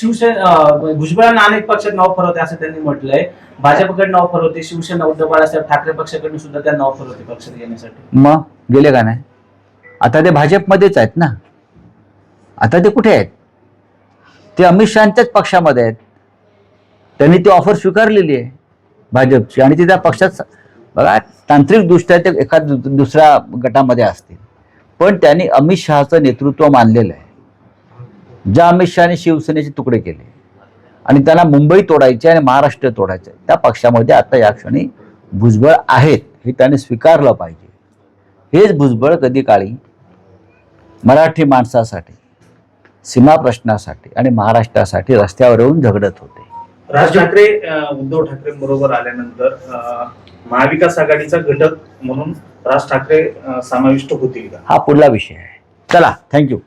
शिवसेना भुजबळांना अनेक पक्षात ऑफर होते असं त्यांनी म्हटलंय. भाजपकडे ऑफर फरवते शिवसेना उद्धव बाळासाहेब ठाकरे पक्षाकडून सुद्धा त्यांना ऑफर होते पक्षात येण्यासाठी. मग गेले का नाही? आता ते भाजपमध्येच आहेत ना? आता ते कुठे आहेत? ते अमित शहाच्याच पक्षामध्ये आहेत. त्यांनी ती ऑफर स्वीकारलेली आहे भाजपची आणि ती त्या पक्षात बघा तांत्रिकदृष्ट्या ते एका दु- दुसऱ्या गटामध्ये असतील. पण त्यांनी अमित शहाचं नेतृत्व मानलेलं आहे. ज्या अमित शहाने शिवसेनेचे तुकडे केले आणि त्यांना मुंबई तोडायचे आणि महाराष्ट्र तोडायचे त्या पक्षामध्ये आता या क्षणी भुजबळ आहेत हे त्याने स्वीकारलं पाहिजे. हेच भुजबळ कधी काळी मराठी माणसासाठी सीमा प्रश्नासाठी आणि महाराष्ट्रासाठी रस्त्यावर येऊन झगडत होते. राज ठाकरे उद्धव ठाकरे बरोबर आल्यानंतर महाविकास आघाडीचा घटक म्हणून राज ठाकरे समाविष्ट होतील हा पुढला विषय आहे. चला थँक्यू